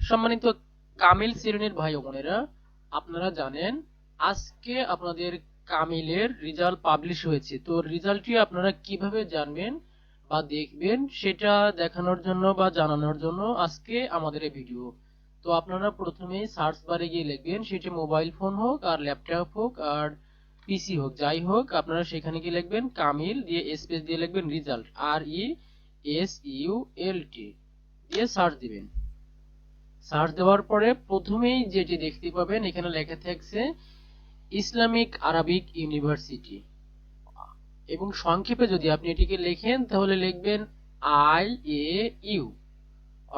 সম্মানিত কামিল শ্রেণির ভাই বোনেরা, আপনারা জানেন, আজকে আপনাদের কামিলের রেজাল্ট পাবলিশ হয়েছে। তো রেজাল্টটি আপনারা কীভাবে জানবেন বা দেখবেন, সেটা দেখানোর জন্য বা জানানোর জন্য আজকে আমাদের এই ভিডিও। তো আপনারা প্রথমেই সার্চ বারে গিয়ে লিখবেন, সেটি মোবাইল ফোন হোক আর ল্যাপটপ হোক আর পিসি হোক, যাই হোক, আপনারা সেখানে গিয়ে লিখবেন কামিল, দিয়ে স্পেস দিয়ে লিখবেন result R E S U L T দিয়ে সার্চ দিবেন। সার্চ দেওয়ার পরে প্রথমেই যেটি দেখতে পাবেন, এখানে লেখা থাকছে ইসলামিক আরবিক ইউনিভার্সিটি। এবং সংক্ষেপে যদি আপনি এটিকে লেখেন, তাহলে লিখবেন আই এ ইউ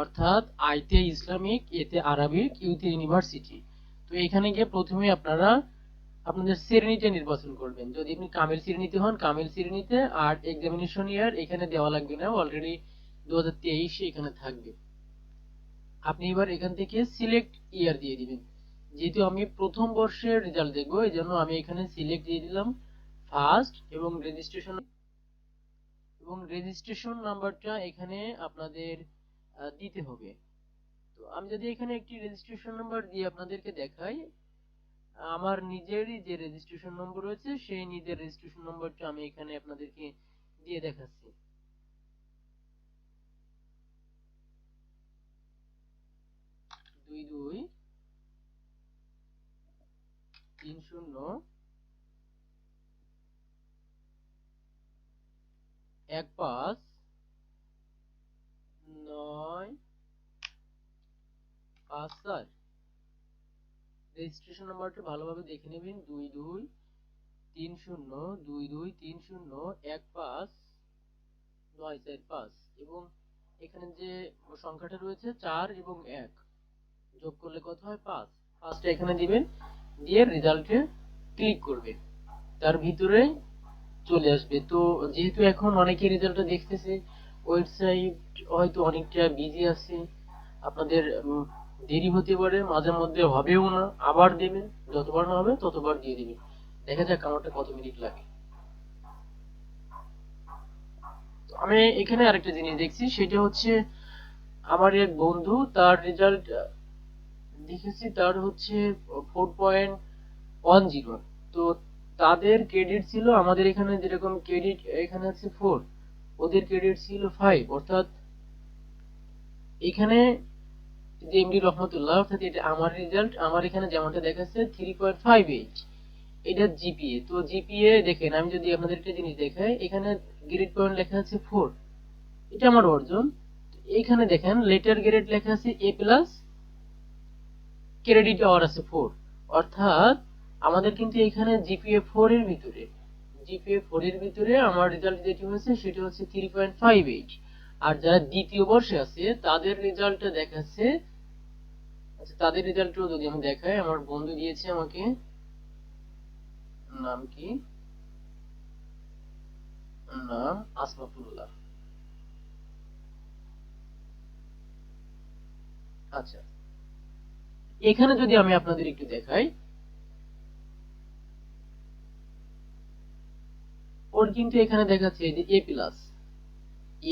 অর্থাৎ আইতে ইসলামিক, এতে আরবিক ইউতে ইউনিভার্সিটি। তো এখানে গিয়ে প্রথমে আপনারা আপনাদের শ্রেণীটা নির্বাচন করবেন, যদি আপনি কামিল শ্রেণীতে হন, কামিল শ্রেণীতে আর এক্সামিনেশন ইয়ার এখানে দেওয়া লাগবে না অলরেডি দু এখানে থাকবে। আপনি এবার এখান থেকে সিলেক্ট ইয়ার দিয়ে দিবেন। যেহেতু আমি প্রথম বর্ষের রেজাল্ট দেখব এই জন্য আমি এখানে সিলেক্ট দিয়ে দিলাম ফার্স্ট এবং রেজিস্ট্রেশন এবং রেজিস্ট্রেশন নাম্বারটা এখানে আপনাদের দিতে হবে। তো আমি যদি এখানে একটি রেজিস্ট্রেশন নাম্বার দিয়ে আপনাদেরকে দেখাই আমার নিজেরই যে রেজিস্ট্রেশন নম্বর রয়েছে, সেই নিজের রেজিস্ট্রেশন নম্বরটা আমি এখানে আপনাদেরকে দিয়ে দেখাচ্ছি। দুই দুই তিন শূন্য এক পাঁচ নয় পাঁচ চার। রেজিস্ট্রেশন নাম্বারটা ভালোভাবে দেখে নেবেন। দুই দুই, তিন, শূন্য, দুই দুই, তিন, শূন্য, এক, পাঁচ, নয়, চার, পাঁচ এবং এখানে যে সংখ্যাটা রয়েছে চার এবং এক, যোগ করলে কত হয়? পাঁচ। পাঁচটা এখানে দিবেন, দিয়ে রেজাল্টে ক্লিক করবেন তার ভিতরে চলে আসবে। তো যেহেতু এখন অনেকে রেজাল্টটা দেখতেছে ওয়েবসাইট হয়তো অনেকটা বিজি আছে, আপনাদের দেরি হতে পারে, মাঝে মধ্যে হবেও না, আবার দেবে, যতবার না হবে ততবার দিয়ে দিবে। দেখা যাক আমারটা কত মিনিট লাগে। আমি এখানে আরেকটা জিনিস দেখছি, সেটা হচ্ছে আমার এক বন্ধু, তার রেজাল্ট দেখেছি, তার হচ্ছে ফোর পয়েন্ট ওয়ান জিরো তো তাদের ক্রেডিট ছিল, আমাদের এখানে যেরকম ক্রেডিট এখানে আছে ফোর ওদের ক্রেডিট ছিল ফাইভ অর্থাৎ এখানে যে এমডি রহমতুল্লাহ, অর্থাৎ এটা আমার রেজাল্ট আমার এখানে যেমনটা দেখাচ্ছে থ্রি পয়েন্ট ফাইভ এইট এটা জিপিএ তো জিপিএ দেখেন, আমি যদি আপনাদের একটা জিনিস দেখাই, এখানে গ্রেড পয়েন্ট লেখা আছে ফোর এটা আমার অর্জন। তো এইখানে দেখেন লেটার গ্রেড লেখা আছে এ প্লাস ক্রেডিট আওয়ার আছে ফোর অর্থাৎ, আমাদের কিন্তু এখানে জিপিএ ফোর এর ভিতরে জিপিএ ফোর এর ভিতরে আমার রেজাল্ট যেটি হয়েছে, সেটা হচ্ছে থ্রি পয়েন্ট ফাইভ এইট আর যারা দ্বিতীয় বর্ষে আছে, তাদের রেজাল্টটা দেখাচ্ছে। আচ্ছা তাদের রেজাল্টও যদি আমি দেখাই, আমার বন্ধু দিয়েছে আমাকে। নাম কি? নাম আসমাতুল্লাহ। আচ্ছা এখানে যদি আমি আপনাদের একটু দেখাই। ওর কিন্তু এখানে দেখাচ্ছে এ প্লাস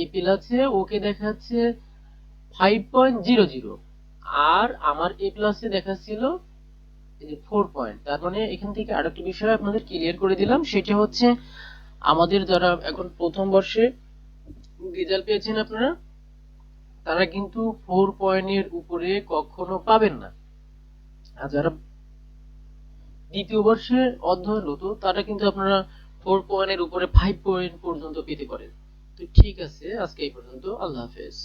এ প্লাসে ওকে দেখাচ্ছে ফাইভ পয়েন্ট জিরো জিরো আর আমার এ প্লাসে দেখাচ্ছিল ফোর পয়েন্ট তার মানে এখান থেকে আরেকটা বিষয় আপনাদের ক্লিয়ার করে দিলাম, সেটা হচ্ছে আমাদের যারা এখন প্রথম বর্ষে রেজাল্ট পেয়েছেন আপনারা, তারা কিন্তু ফোর পয়েন্টের উপরে কখনো পাবেন না। আর যারা দ্বিতীয় বর্ষে অধ্যয়নরত, তারা কিন্তু আপনারা ফোর পয়েন্টের উপরে ফাইভ পয়েন্ট পর্যন্ত পেতে পারেন। তো ঠিক আছে আজকে এই পর্যন্ত। আল্লাহ হাফেজ।